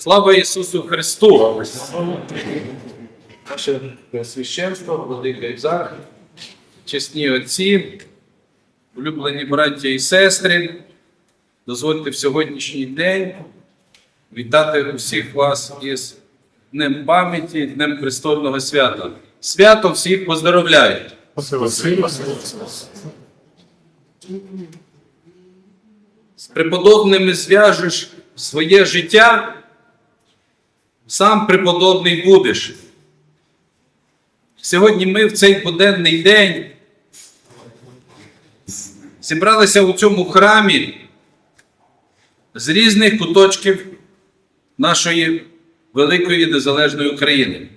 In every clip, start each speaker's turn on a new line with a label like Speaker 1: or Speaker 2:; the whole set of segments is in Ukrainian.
Speaker 1: Слава Ісусу Христу! Наше Пресвященство, Владика Ізарх, чесні отці, улюблені браття і сестри, дозвольте в сьогоднішній день вітати усіх вас із Днем пам'яті, Днем престольного свята. Свято всіх поздоровляють. З преподобними зв'яжеш своє життя, сам преподобний будеш. Сьогодні ми в цей буденний день зібралися у цьому храмі з різних куточків нашої великої незалежної України.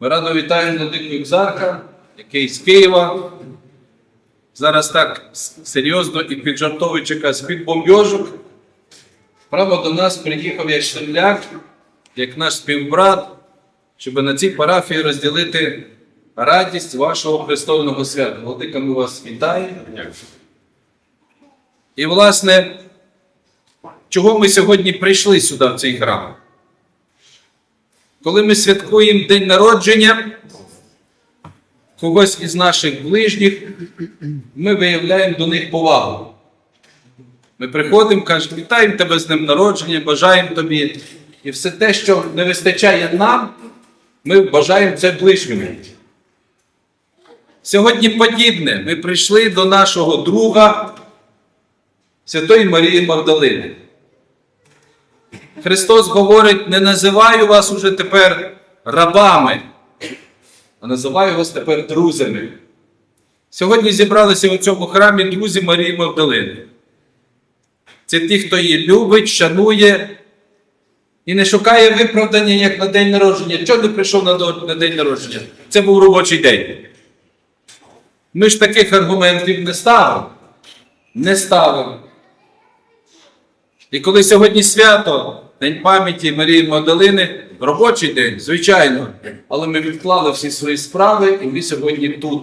Speaker 1: Ми радо вітаємо Владику Екзарха, який з Києва. Зараз так серйозно і піджартовуючи з-під бомбьожок. Право до нас приїхав як земляк, як наш співбрат, щоб на цій парафії розділити радість вашого престольного свята. Владика, ми вас вітаємо. І, власне, чого ми сьогодні прийшли сюди, в цей храм? Коли ми святкуємо день народження когось із наших ближніх, ми виявляємо до них повагу. Ми приходимо, кажемо, вітаємо тебе з днем народження, бажаємо тобі. І все те, що не вистачає нам, ми бажаємо це ближньому. Сьогодні подібне. Ми прийшли до нашого друга Святої Марії Магдалини. Христос говорить: не називаю вас уже тепер рабами, а називаю вас тепер друзями. Сьогодні зібралися у цьому храмі друзі Марії Магдалини. Це ті, хто її любить, шанує і не шукає виправдання як на день народження. Чого не прийшов на, день народження? Це був робочий день. Ми ж таких аргументів не ставимо. Не ставимо. І коли сьогодні свято, День пам'яті Марії Магдалини, робочий день, звичайно, але ми відклали всі свої справи, і ми сьогодні тут.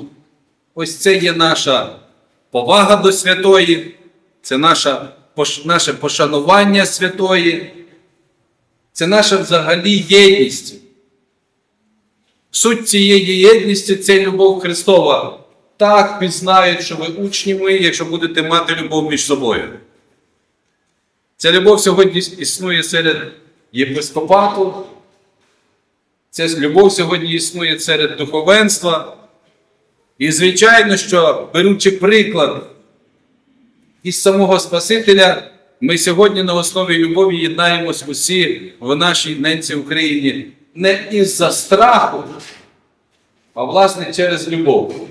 Speaker 1: Ось це є наша повага до святої, це наша, наше пошанування святої, це наша взагалі єдність. Суть цієї єдності це любов Христова. Так пізнають, що ви учні мої, якщо будете мати любов між собою. Ця любов сьогодні існує серед єпископату. Ця любов сьогодні існує серед духовенства. І, звичайно, що беручи приклад із самого Спасителя, ми сьогодні на основі любові єднаємось усі в нашій ненці Україні не із-за страху, а власне через любов.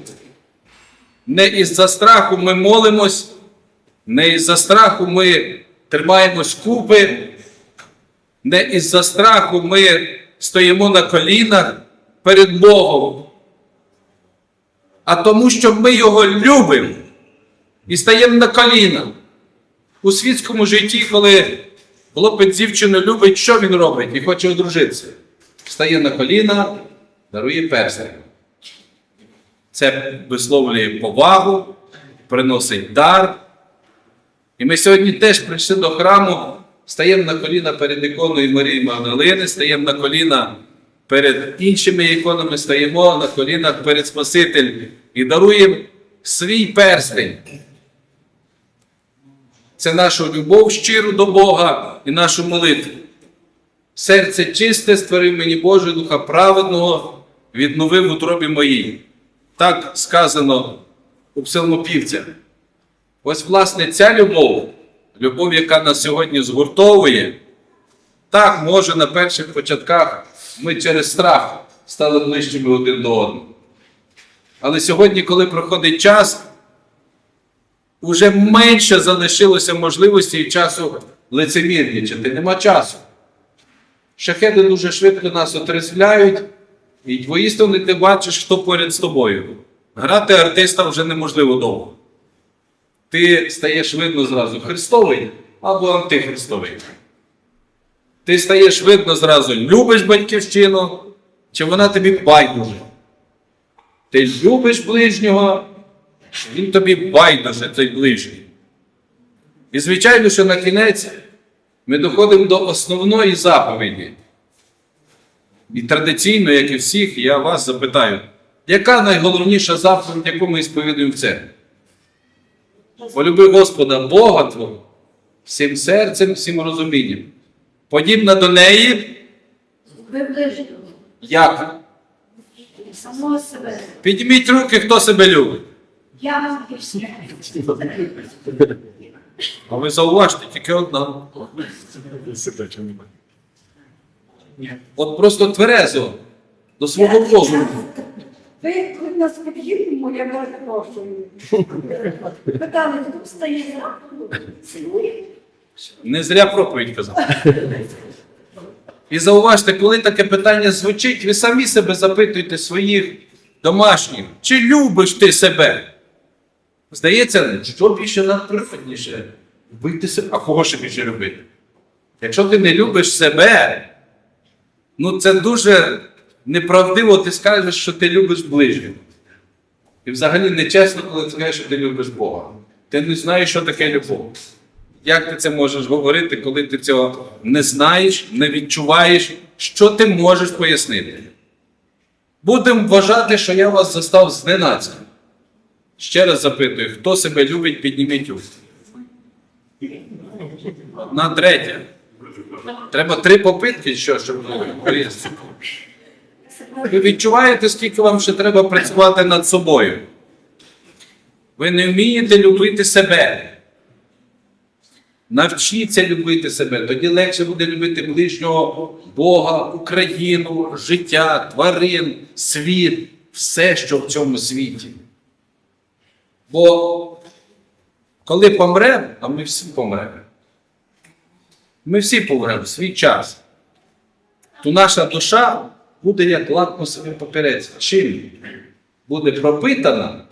Speaker 1: Не із-за страху ми молимось, не із-за страху ми тримаємось купи, не із-за страху ми стоїмо на колінах перед Богом, а тому, що ми його любимо і стаємо на коліна. У світському житті, коли хлопець дівчину любить, що він робить і хоче одружитися? Стає на коліна, дарує перстень. Це висловлює повагу, приносить дар. І ми сьогодні теж прийшли до храму, стаємо на коліна перед іконою Марії Магдалини, стаємо на коліна перед іншими іконами, стаємо на колінах перед Спасителем і даруємо свій перстень. Це нашу любов щиру до Бога і нашу молитву. Серце чисте створив мені Боже Духа праведного, відновив в утробі моїй. Так сказано у псалмопівцях. Ось, власне, ця любов, любов, яка нас сьогодні згуртовує, так, може, на перших початках ми через страх стали ближчими один до одного. Але сьогодні, коли проходить час, уже менше залишилося можливості і часу лицемірнічати. Нема часу. Шахеди дуже швидко нас отрезвляють, і воістину ти бачиш, хто поряд з тобою. Грати артиста вже неможливо довго. Ти стаєш видно зразу Христовий або антихристовий. Ти стаєш видно зразу, любиш батьківщину, чи вона тобі байдуже. Ти любиш ближнього, він тобі байдуже, цей ближній. І звичайно, що на кінець ми доходимо до основної заповіді. І традиційно, як і всіх, я вас запитаю, яка найголовніша заповідь, яку ми сповідуємо в церкві? Полюби Господа Бога Твого всім серцем, всім розумінням. Подібна до неї, як? Підніміть руки, хто себе любить.
Speaker 2: Я.
Speaker 1: А ви зауважте, тільки одна. От просто тверезо до свого розуму.
Speaker 2: Ви нас під'їдемо, я перепрошую. Питали, хто встає зранку, цілує.
Speaker 1: Не зря проповідь казав. І зауважте, коли таке питання звучить, ви самі себе запитуєте своїх домашніх, чи любиш ти себе? Здається, що більше надприродніше? Любити себе. А кого ще більше любити? Якщо ти не любиш себе, ну це дуже неправдиво, ти скажеш, що ти любиш ближнього. І взагалі нечесно, коли ти скажеш, що ти любиш Бога. Ти не знаєш, що таке любов. Як ти це можеш говорити, коли ти цього не знаєш, не відчуваєш, що ти можеш пояснити? Будемо вважати, що я вас застав зненацька. Ще раз запитую, хто себе любить, підніміть руку. На третє. Треба три попитки, що, щоб пояснити. Ви відчуваєте, скільки вам ще треба працювати над собою? Ви не вмієте любити себе. Навчіться любити себе, тоді легше буде любити ближнього Бога, Україну, життя, тварин, світ, все, що в цьому світі. Бо коли помремо, а ми всі помремо, ми всі помремо в свій час, то наша душа буде як лакмусовий папірець. Чим буде пропитана,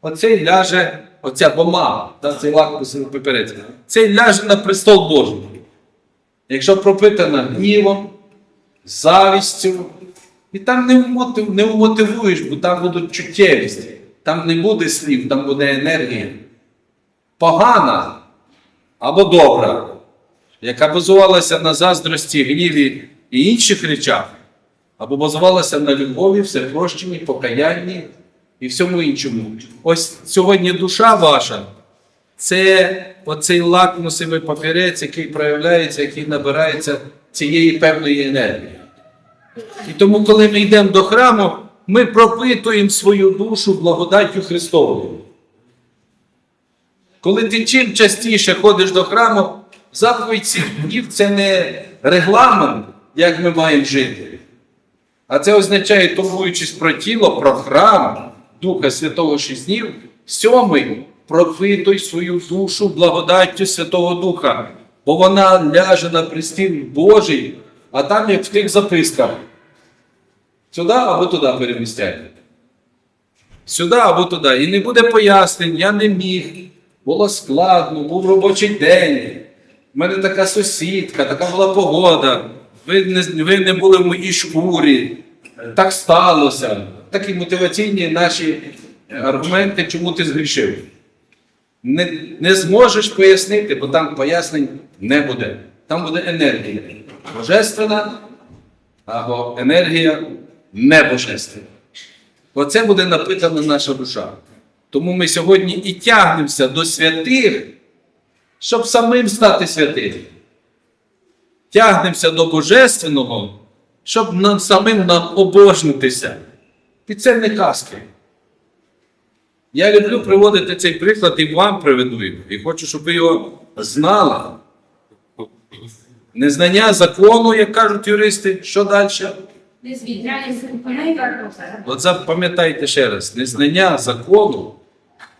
Speaker 1: оцей ляже, оця бумага, та, цей лакмусовий папірець, цей ляже на престол Божий. Якщо пропитана гнівом, завістю, і там не, вмотивуєш, бо там будуть чуттєвісті, там не буде слів, там буде енергія. Погана або добра, яка базувалася на заздрості, гніві і інших речах, або базувалася на любові, всепрощенні, покаянні і всьому іншому. Ось сьогодні душа ваша це оцей лакмусовий папірець, який проявляється, який набирається цієї певної енергії. І тому, коли ми йдемо до храму, ми пропитуємо свою душу благодаттю Христовою. Коли ти чим частіше ходиш до храму, заповідь цих днів це не регламент, як ми маємо жити. А це означає, турбуючись про тіло, про храм Духа Святого шість днів, сьомий пропитуй свою душу благодаттю Святого Духа, бо вона ляже на пристіл Божий, а там, як в тих записках, сюди або туди перемістяйте. Сюди або туди. І не буде пояснень, я не міг. Було складно, був робочий день. У мене така сусідка, така була погода. Ви не, ви не були в моїй шкурі. Так сталося. Такі мотиваційні наші аргументи, чому ти згрішив. Не, не зможеш пояснити, бо там пояснень не буде. Там буде енергія божественна або енергія небожественна. Оце буде напитана наша душа. Тому ми сьогодні і тягнемося до святих, щоб самим стати святим. Тягнемося до Божественного, щоб нам самим нам обожнитися. І це не казки. Я люблю приводити цей приклад і вам приведу його. І хочу, щоб ви його знали. Незнання закону, як кажуть юристи, що далі?
Speaker 2: Не звільняє себе.
Speaker 1: От запам'ятайте ще раз: незнання закону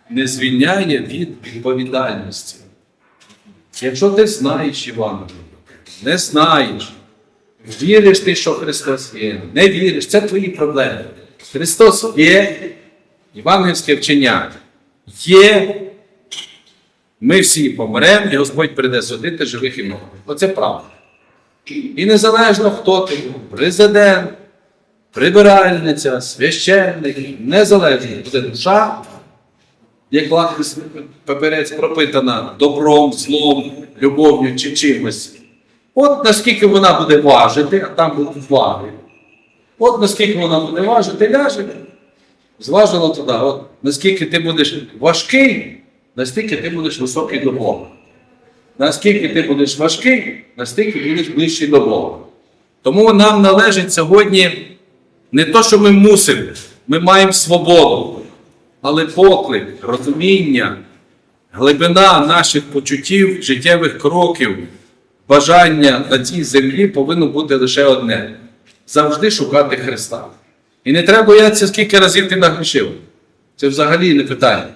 Speaker 1: не звільняє від відповідальності. Якщо ти знаєш Івангелію, не знаєш, віриш ти, що Христос є, не віриш, це твої проблеми. Христос є, євангельське вчення є. Ми всі помремо, і Господь прийде судити живих і мертвих. Оце правда. І незалежно, хто ти, президент, прибиральниця, священник, незалежно буде душа, як лакмус паперець пропитана добром, злом, любов'ю чи чимось, От наскільки вона буде важити, а там будуть ваги. От наскільки вона буде важити, ляже, зважило туди. От наскільки ти будеш важкий, настільки ти будеш високий до Бога. Наскільки ти будеш важкий, настільки будеш ближчий до Бога. Тому нам належить сьогодні не то, що ми мусимо, ми маємо свободу, але поклик, розуміння, глибина наших почуттів, життєвих кроків, бажання на цій землі повинно бути лише одне завжди шукати Христа. І не треба боятися, скільки разів ти нагрішив. Це взагалі не питання.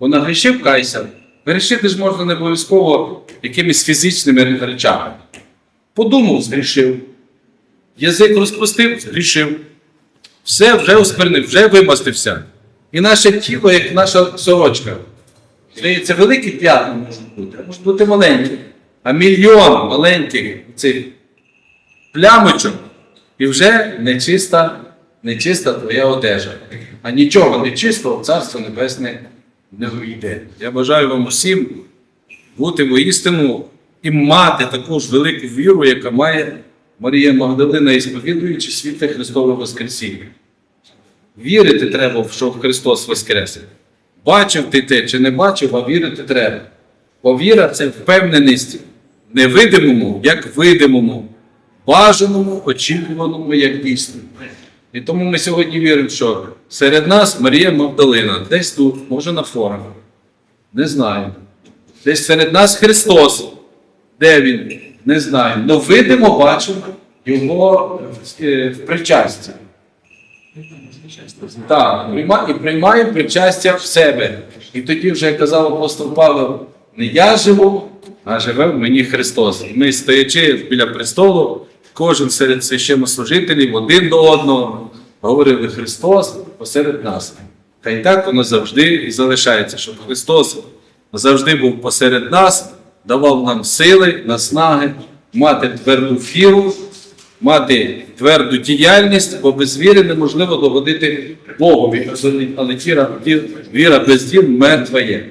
Speaker 1: Бо нагрішив кайся, грішити ж можна не обов'язково якимись фізичними речами. Подумав, згрішив. Язик розпустив, згрішив. Все вже осквернив, вже вимастився. І наше тіло, як наша сорочка. Здається, великі п'ятна можуть бути, а можуть бути маленькі. А мільйон маленьких цих плямочок, і вже нечиста, нечиста твоя одежа. А нічого нечистого Царство Небесне не вийде. Я бажаю вам усім бути воістину і мати таку ж велику віру, яка має Марія Магдалина, і сповідуючи світле Христове Воскресіння. Вірити треба, що Христос Воскресе. Бачив ти те чи не бачив, а вірити треба. Бо віра це впевненість невидимому, як видимому, бажаному, очікуваному, як дійсному. І тому ми сьогодні віримо, що серед нас Марія Магдалина, десь тут, може на форумі. Не знаю. Десь серед нас Христос. Де він? Не знаю. Но видимо, бачимо його е, в причасті. Так, і приймаємо причастя в себе. І тоді вже казав апостол Павло, не я живу, а живе в мені Христос. І ми, стоячи біля престолу, кожен серед священнослужителів один до одного говорили Христос посеред нас. Та й так воно завжди і залишається, щоб Христос завжди був посеред нас, давав нам сили, наснаги, мати тверду віру, мати тверду діяльність, бо без віри неможливо догодити Богові. Але віра без діл мертва є.